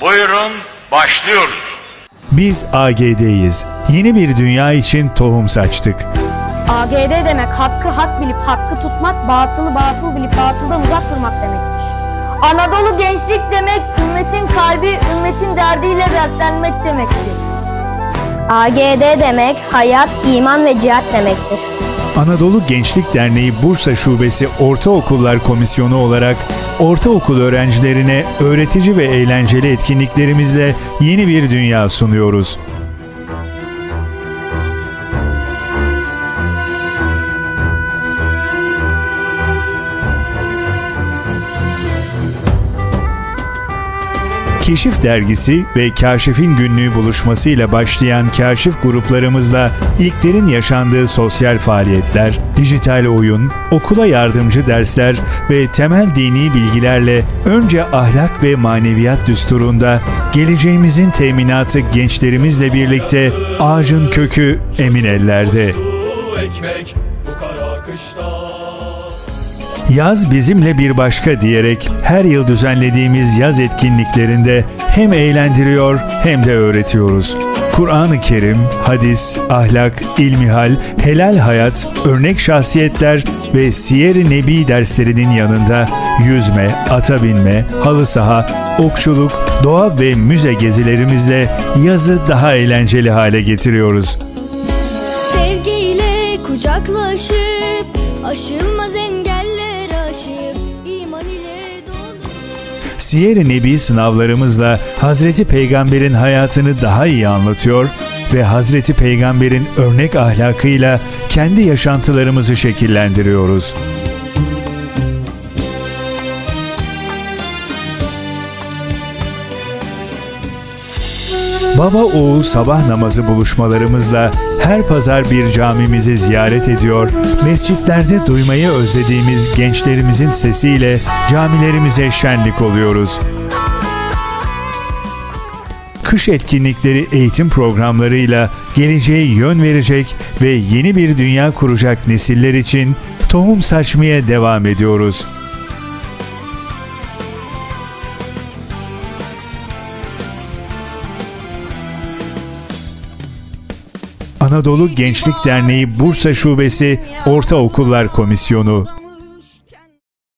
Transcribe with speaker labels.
Speaker 1: Buyurun başlıyoruz.
Speaker 2: Biz AGD'yiz. Yeni bir dünya için tohum saçtık.
Speaker 3: AGD demek hakkı hak bilip hakkı tutmak, batılı batıl bilip batıldan uzak durmak demektir.
Speaker 4: Anadolu gençlik demek, ümmetin kalbi, ümmetin derdiyle dertlenmek demektir.
Speaker 3: AGD demek hayat, iman ve cihat demektir.
Speaker 2: Anadolu Gençlik Derneği Bursa Şubesi Ortaokullar Komisyonu olarak ortaokul öğrencilerine öğretici ve eğlenceli etkinliklerimizle yeni bir dünya sunuyoruz. Keşif Dergisi ve Kaşif'in günlüğü buluşmasıyla başlayan kaşif gruplarımızla ilklerin yaşandığı sosyal faaliyetler, dijital oyun, okula yardımcı dersler ve temel dini bilgilerle önce ahlak ve maneviyat düsturunda geleceğimizin teminatı gençlerimizle birlikte ağacın kökü emin ellerde.
Speaker 5: Ekmek bu kara kışta
Speaker 2: Yaz bizimle bir başka diyerek her yıl düzenlediğimiz yaz etkinliklerinde hem eğlendiriyor hem de öğretiyoruz. Kur'an-ı Kerim, hadis, ahlak, ilmihal, helal hayat, örnek şahsiyetler ve siyer-i nebi derslerinin yanında yüzme, ata binme, halı saha, okçuluk, doğa ve müze gezilerimizle yazı daha eğlenceli hale getiriyoruz.
Speaker 6: Sevgiyle kucaklaşıp aşılmaz engeller
Speaker 2: Siyer-i Nebi sınavlarımızla Hazreti Peygamber'in hayatını daha iyi anlatıyor ve Hazreti Peygamber'in örnek ahlakıyla kendi yaşantılarımızı şekillendiriyoruz. Baba oğul sabah namazı buluşmalarımızla her pazar bir camimizi ziyaret ediyor, mescitlerde duymayı özlediğimiz gençlerimizin sesiyle camilerimize şenlik oluyoruz. Kış etkinlikleri eğitim programlarıyla geleceğe yön verecek ve yeni bir dünya kuracak nesiller için tohum saçmaya devam ediyoruz. Anadolu Gençlik Derneği Bursa Şubesi Ortaokullar Komisyonu